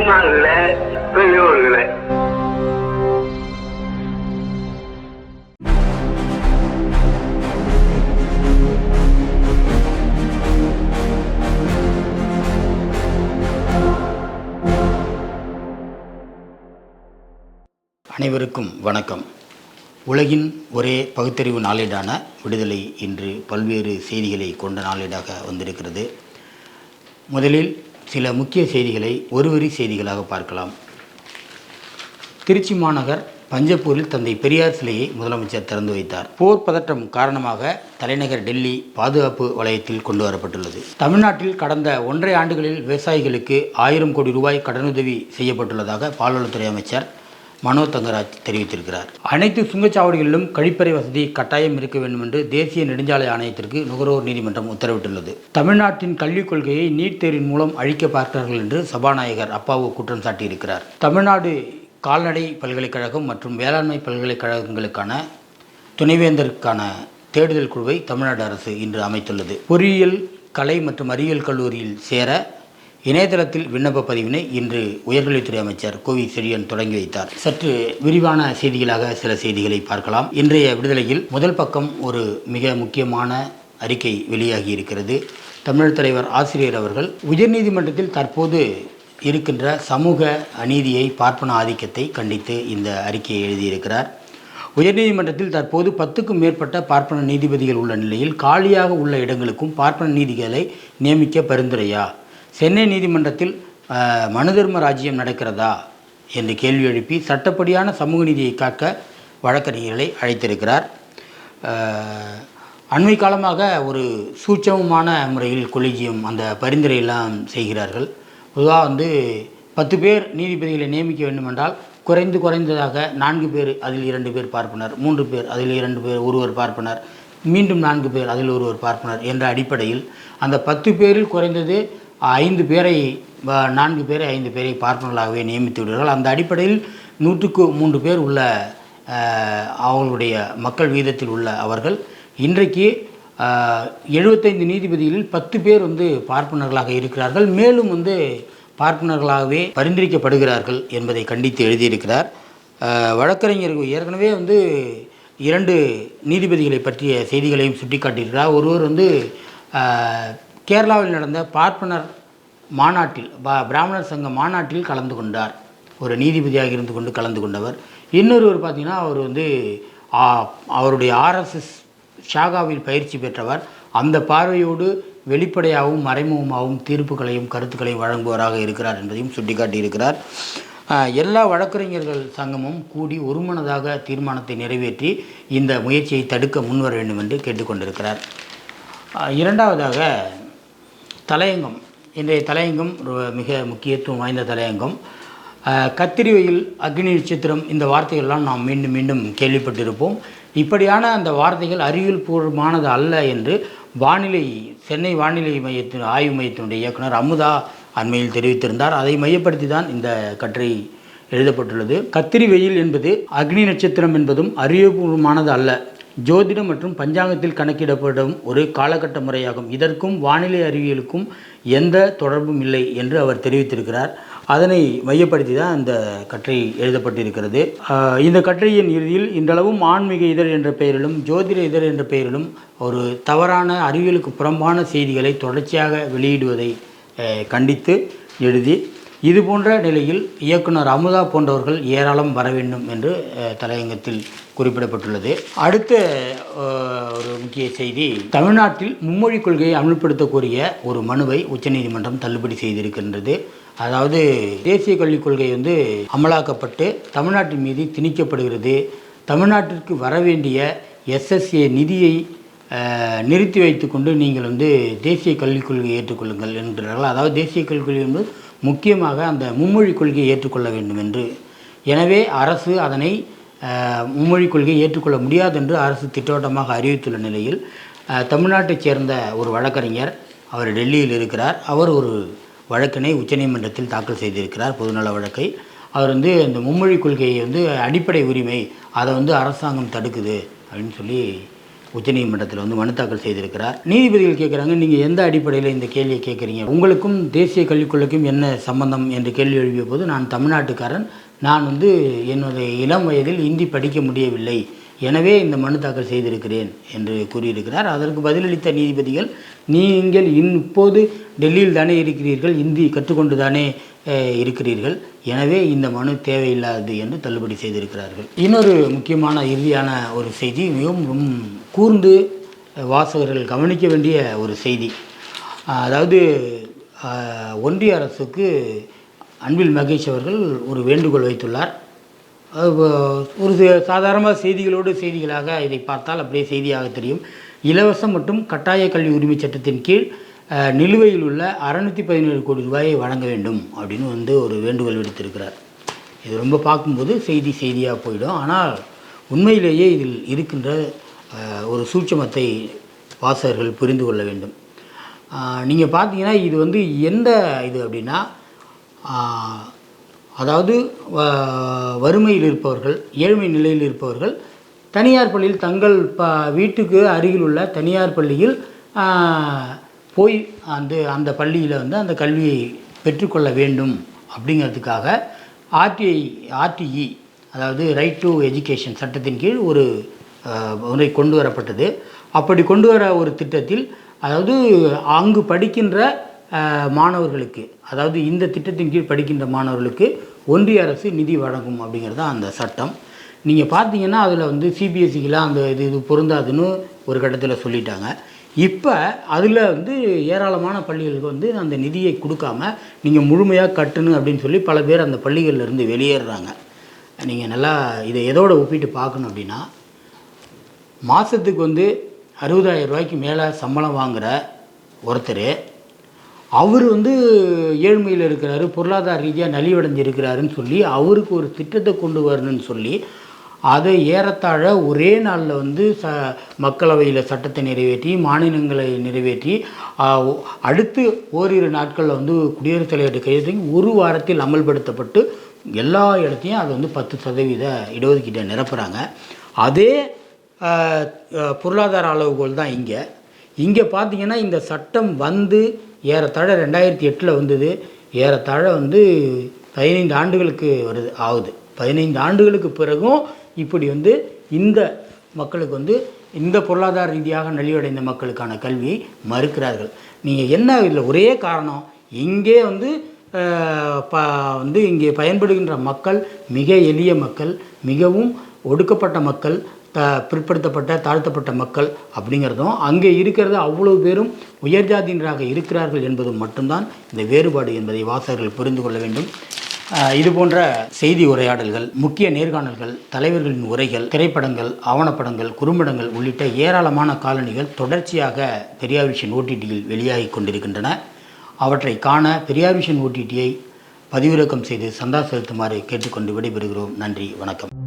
தாய்மார்களே பெரியோர்களே. அனைவருக்கும் வணக்கம். உலகின் ஒரே பகுத்தறிவு நாளேடான விடுதலை இன்று பல்வேறு செய்திகளை கொண்ட நாளேடாக வந்திருக்கிறது. முதலில் சில முக்கிய செய்திகளை ஒருவரி செய்திகளாக பார்க்கலாம். திருச்சி மாநகர் பஞ்சப்பூரில் தந்தை பெரியார் சிலையை முதலமைச்சர் திறந்து வைத்தார். போர் பதற்றம் காரணமாக தலைநகர் டெல்லி பாதுகாப்பு வலயத்தில் கொண்டு வரப்பட்டுள்ளது. தமிழ்நாட்டில் கடந்த ஒன்றரை ஆண்டுகளில் விவசாயிகளுக்கு ஆயிரம் கோடி ரூபாய் கடனுதவி செய்யப்பட்டுள்ளதாக பால்வளத்துறை அமைச்சர் மனோ தங்கராஜ் தெரிவித்திருக்கிறார். அனைத்து சுங்கச்சாவடிகளிலும் கழிப்பறை வசதி கட்டாயம் இருக்க வேண்டும் என்று தேசிய நெடுஞ்சாலை ஆணையத்திற்கு நுகர்வோர் நீதிமன்றம் உத்தரவிட்டுள்ளது. தமிழ்நாட்டின் கல்விக் கொள்கையை நீட் தேர்வின் மூலம் அழிக்க பார்க்கிறார்கள் என்று சபாநாயகர் அப்பாவு குற்றம் சாட்டியிருக்கிறார். தமிழ்நாடு கால்நடை பல்கலைக்கழகம் மற்றும் வேளாண்மை பல்கலைக்கழகங்களுக்கான துணைவேந்தருக்கான தேடுதல் குழுவை தமிழ்நாடு அரசு இன்று அமைத்துள்ளது. பொறியியல் கலை மற்றும் அறிவியல் கல்லூரியில் சேர இணையதளத்தில் விண்ணப்ப பதிவினை இன்று உயர்கல்வித்துறை அமைச்சர் கோவி செழியன் தொடங்கி வைத்தார். சற்று விரிவான செய்திகளாக சில செய்திகளை பார்க்கலாம். இன்றைய விடுதலையில் முதல் பக்கம் ஒரு மிக முக்கியமான அறிக்கை வெளியாகி இருக்கிறது. தமிழர் தலைவர் ஆசிரியர் அவர்கள் உயர்நீதிமன்றத்தில் தற்போது இருக்கின்ற சமூக அநீதியை பார்ப்பன ஆதிக்கத்தை கண்டித்து இந்த அறிக்கையை எழுதியிருக்கிறார். உயர்நீதிமன்றத்தில் தற்போது பத்துக்கும் மேற்பட்ட பார்ப்பன நீதிபதிகள் உள்ள நிலையில் காலியாக உள்ள இடங்களுக்கும் பார்ப்பன நீதிகளை நியமிக்க பரிந்துரையா? சென்னை நீதிமன்றத்தில் மனுதர்ம தர்ம ராஜ்யம் நடக்கிறதா என்று கேள்வி எழுப்பி சட்டப்படியான சமூக நீதியை காக்க வழக்கறிஞர்களை அழைத்திருக்கிறார். அண்மை காலமாக ஒரு சூட்சமமான முறையில் கொலிஜியம் அந்த பரிந்துரையெல்லாம் செய்கிறார்கள். பொதுவாக வந்து பத்து பேர் நீதிபதிகளை நியமிக்க வேண்டுமென்றால் குறைந்து குறைந்ததாக நான்கு பேர் அதில் இரண்டு பேர் பார்ப்பனர் மூன்று பேர் அதில் இரண்டு பேர் ஒருவர் பார்ப்பனர் மீண்டும் நான்கு பேர் அதில் ஒருவர் பார்ப்பனர் என்ற அடிப்படையில் அந்த பத்து பேரில் குறைந்தது ஐந்து பேரை நான்கு பேரை ஐந்து பேரை பார்ப்பனர்களாகவே நியமித்து விடுவார்கள் அந்த அடிப்படையில் நூற்றுக்கு மூன்று பேர் உள்ள அவர்களுடைய மக்கள் வீதத்தில் உள்ள அவர்கள். இன்றைக்கு எழுபத்தைந்து நீதிபதிகளில் பத்து பேர் வந்து பார்ப்பனர்களாக இருக்கிறார்கள். மேலும் வந்து பார்ப்பனர்களாகவே பரிந்துரைக்கப்படுகிறார்கள் என்பதை கண்டித்து எழுதியிருக்கிறார். வழக்கறிஞர் வழக்கறிஞர்கள் ஏற்கனவே வந்து இரண்டு நீதிபதிகளை பற்றிய செய்திகளையும் சுட்டிக்காட்டியிருக்கிறார். ஒருவர் வந்து கேரளாவில் நடந்த பார்ப்பனர் மாநாட்டில் பிராமணர் சங்க மாநாட்டில் கலந்து கொண்டார். ஒரு நீதிபதியாக இருந்து கொண்டு கலந்து கொண்டவர். இன்னொருவர் பார்த்திங்கன்னா அவர் வந்து அவருடைய ஆர்எஸ்எஸ் ஷாகாவில் பயிற்சி பெற்றவர். அந்த பார்வையோடு வெளிப்படையாகவும் மறைமுகமாகவும் தீர்ப்புகளையும் கருத்துக்களையும் வழங்குவராக இருக்கிறார் என்பதையும் சுட்டிக்காட்டியிருக்கிறார். எல்லா வழக்கறிஞர்கள் சங்கமும் கூடி ஒருமனதாக தீர்மானத்தை நிறைவேற்றி இந்த முயற்சியை தடுக்க முன்வர வேண்டும் என்று கேட்டுக்கொண்டிருக்கிறார் இரண்டாவதாக தலையங்கம். இன்றைய தலையங்கம் மிக முக்கியத்துவம் வாய்ந்த தலையங்கம். கத்திரி வெயில் அக்னி நட்சத்திரம் இந்த வார்த்தைகள்லாம் நாம் மீண்டும் மீண்டும் கேள்விப்பட்டிருப்போம். இப்படியான அந்த வார்த்தைகள் அறிவியல் பூர்வமானது அல்ல என்று வானிலை சென்னை வானிலை மையத்தின் ஆய்வு மையத்தினுடைய இயக்குனர் அமுதா அண்மையில் தெரிவித்திருந்தார். அதை மையப்படுத்தி தான் இந்த கட்டுரை எழுதப்பட்டுள்ளது. கத்திரி வெயில் என்பது அக்னி நட்சத்திரம் என்பதும் அறிவுபூர்வமானது அல்ல. ஜோதிடம் மற்றும் பஞ்சாங்கத்தில் கணக்கிடப்படும் ஒரு காலகட்ட முறையாகும் இதற்கும் வானிலை அறிவியலுக்கும் எந்த தொடர்பும் இல்லை என்று அவர் தெரிவித்திருக்கிறார். அதனை மையப்படுத்தி தான் அந்த கட்டுரை எழுதப்பட்டிருக்கிறது. இந்த கட்டுரையின் இறுதியில் இன்றளவும் ஆன்மீக இதழ் என்ற பெயரிலும் ஜோதிட இதழ் என்ற பெயரிலும் ஒரு தவறான அறிவியலுக்கு புறம்பான செய்திகளை தொடர்ச்சியாக வெளியிடுவதை கண்டித்து எழுதி இது போன்ற நிலையில் இயக்குனர் அமுதா போன்றவர்கள் ஏராளம் வர வேண்டும் என்று தலையங்கத்தில் குறிப்பிடப்பட்டுள்ளது. அடுத்த ஒரு முக்கிய செய்தி தமிழ்நாட்டில் மும்மொழி கொள்கையை அமல்படுத்த கோரிய ஒரு மனுவை உச்சநீதிமன்றம் தள்ளுபடி செய்திருக்கின்றது. அதாவது தேசிய கல்விக் கொள்கை வந்து அமலாக்கப்பட்டு தமிழ்நாட்டின் மீது திணிக்கப்படுகிறது. தமிழ்நாட்டிற்கு வர வேண்டிய எஸ்எஸ்ஏ நிதியை நிறுத்தி வைத்துக்கொண்டு நீங்கள் வந்து தேசிய கல்விக் கொள்கையை ஏற்றுக்கொள்ளுங்கள் என்கிறார்கள் அதாவது தேசிய கல்விக் கொள்கை என்பது முக்கியமாக அந்த மும்மொழி கொள்கையை ஏற்றுக்கொள்ள வேண்டும் என்று. எனவே அரசு அதனை மும்மொழி கொள்கையை ஏற்றுக்கொள்ள முடியாது என்று அரசு திட்டவட்டமாக அறிவித்துள்ள நிலையில் தமிழ்நாட்டைச் சேர்ந்த ஒரு வழக்கறிஞர் அவர் டெல்லியில் இருக்கிறார். அவர் ஒரு வழக்கினை உச்சநீதிமன்றத்தில் தாக்கல் செய்திருக்கிறார் பொதுநல வழக்கை. அவர் வந்து இந்த மும்மொழி கொள்கையை வந்து அடிப்படை உரிமை அதை வந்து அரசாங்கம் தடுக்குது அப்படின்னு சொல்லி உச்சநீதிமன்றத்தில் வந்து மனு தாக்கல் செய்திருக்கிறார். நீதிபதிகள் கேட்குறாங்க நீங்கள் எந்த அடிப்படையில் இந்த கேள்வியை கேட்குறீங்க உங்களுக்கும் தேசிய கல்விக்குழுக்கும் என்ன சம்பந்தம் என்று கேள்வி எழுப்பிய போது நான் தமிழ்நாட்டுக்காரன் நான் வந்து என்னுடைய இளம் வயதில் இந்தி படிக்க முடியவில்லை. எனவே இந்த மனு தாக்கல் செய்திருக்கிறேன் என்று கூறியிருக்கிறார். அதற்கு பதிலளித்த நீதிபதிகள் நீங்கள் இன் இப்போது டெல்லியில் தானே இருக்கிறீர்கள் இந்தி கற்றுக்கொண்டு தானே இருக்கிறீர்கள். எனவே இந்த மனு தேவையில்லாதது என்று தள்ளுபடி செய்திருக்கிறார்கள். இன்னொரு முக்கியமான இறுதியான ஒரு செய்தி மிகவும் கூர்ந்து வாசகர்கள் கவனிக்க வேண்டிய ஒரு செய்தி. அதாவது ஒன்றிய அரசுக்கு அன்பில் மகேஷ் அவர்கள் ஒரு வேண்டுகோள் வைத்துள்ளார். அது ஒரு சாதாரணமாக செய்திகளோடு செய்திகளாக இதை பார்த்தால் அப்படியே செய்தியாக தெரியும். இலவசம் மற்றும் கட்டாய கல்வி உரிமை சட்டத்தின் கீழ் நிலுவையில் உள்ள அறநூற்றி பதினேழு கோடி ரூபாயை வழங்க வேண்டும் அப்படின்னு வந்து ஒரு வேண்டுகோள் விடுத்திருக்கிறார். இது ரொம்ப பார்க்கும்போது செய்தி செய்தியாக போயிடும். ஆனால் உண்மையிலேயே இதில் இருக்கின்ற ஒரு சூட்சமத்தை வாசகர்கள் புரிந்து கொள்ள வேண்டும். நீங்கள் பார்த்தீங்கன்னா இது வந்து எந்த இது அப்படின்னா அதாவது வ- வறுமையில் இருப்பவர்கள் ஏழ்மை நிலையில் இருப்பவர்கள் தனியார் பள்ளியில் தங்கள் ப வீட்டுக்கு அருகில் உள்ள தனியார் பள்ளியில் போய் அந்த அந்த பள்ளியில் வந்து அந்த கல்வியை பெற்றுக்கொள்ள வேண்டும் அப்படிங்கிறதுக்காக ஆர்டிஐ ஆர்டிஇ அதாவது ரைட் டு எஜுகேஷன் சட்டத்தின் கீழ் ஒரு முறை கொண்டு வரப்பட்டது. அப்படி கொண்டு வர ஒரு திட்டத்தில் அதாவது அங்கு படிக்கின்ற மாணவர்களுக்கு அதாவது இந்த திட்டத்தின் கீழ் படிக்கின்ற மாணவர்களுக்கு ஒன்றிய அரசு நிதி வழங்கும் அப்படிங்கிறது தான் அந்த சட்டம். நீங்கள் பார்த்தீங்கன்னா அதில் வந்து சிபிஎஸ்சிக்கெலாம் அந்த இது இது பொருந்தாதுன்னு ஒரு கட்டத்தில் சொல்லிட்டாங்க. இப்போ அதில் வந்து ஏராளமான பள்ளிகளுக்கு வந்து அந்த நிதியை கொடுக்காம நீங்கள் முழுமையாக கட்டணும் அப்படின்னு சொல்லி பல பேர் அந்த பள்ளிகள்லேருந்து வெளியேறுறாங்க நீங்கள் நல்லா இதை எதோட ஒப்பிட்டு பார்க்கணும் அப்படின்னா மாதத்துக்கு வந்து அறுபதாயிரம் ரூபாய்க்கு மேலே சம்பளம் வாங்குகிற ஒருத்தர் அவர் வந்து ஏழ்மையில் இருக்கிறாரு பொருளாதார ரீதியாக நலிவடைஞ்சிருக்கிறாருன்னு சொல்லி அவருக்கு ஒரு திட்டத்தை கொண்டு வரணும்னு சொல்லி அதை ஏறத்தாழ ஒரே நாளில் வந்து ச மக்களவையில் சட்டத்தை நிறைவேற்றி மாநிலங்களை நிறைவேற்றி அடுத்து ஓரிரு நாட்களில் வந்து குடியரசுத் தலைவர் கையெழுத்து ஒரு வாரத்தில் அமல்படுத்தப்பட்டு எல்லா இடத்தையும் அது வந்து பத்து சதவீத இடஒதுக்கீட்டை நிரப்புகிறாங்க அதே பொருளாதார அளவுகோல் தான் இங்கே. இங்கே பார்த்தீங்கன்னா இந்த சட்டம் வந்து ஏறத்தாழ ரெண்டாயிரத்தி எட்டில் வந்தது. ஏறத்தாழ வந்து பதினைந்து ஆண்டுகளுக்கு வருது ஆகுது. பதினைந்து ஆண்டுகளுக்கு பிறகும் இப்படி வந்து இந்த மக்களுக்கு வந்து இந்த பொருளாதார ரீதியாக நலிவடைந்த மக்களுக்கான கல்வியை மறுக்கிறார்கள். நீங்கள் என்ன இதில் ஒரே காரணம்? இங்கே வந்து ப வந்து இங்கே பயன்படுகின்ற மக்கள் மிக எளிய மக்கள் மிகவும் ஒடுக்கப்பட்ட மக்கள் த பிற்படுத்தப்பட்ட தாழ்த்தப்பட்ட மக்கள் அப்படிங்கிறதும் அங்கே இருக்கிறது அவ்வளவு பேரும் உயர்ஜாதியினராக இருக்கிறார்கள் என்பதும் மட்டும்தான் இந்த வேறுபாடு என்பதை வாசகர்கள் புரிந்து கொள்ள வேண்டும். இது போன்ற செய்தி உரையாடல்கள் முக்கிய நேர்காணல்கள் தலைவர்களின் உரைகள் திரைப்படங்கள் ஆவணப்படங்கள் குறும்படங்கள் உள்ளிட்ட ஏராளமான காலணிகள் தொடர்ச்சியாக பெரியார் விஷன் ஓடிடியில் வெளியாகி கொண்டிருக்கின்றன. அவற்றை காண பெரியார் விஷன் ஓடிடியை பதிவிறக்கம் செய்து சந்தா செலுத்துமாறு கேட்டுக்கொண்டு விடைபெறுகிறோம். நன்றி வணக்கம்.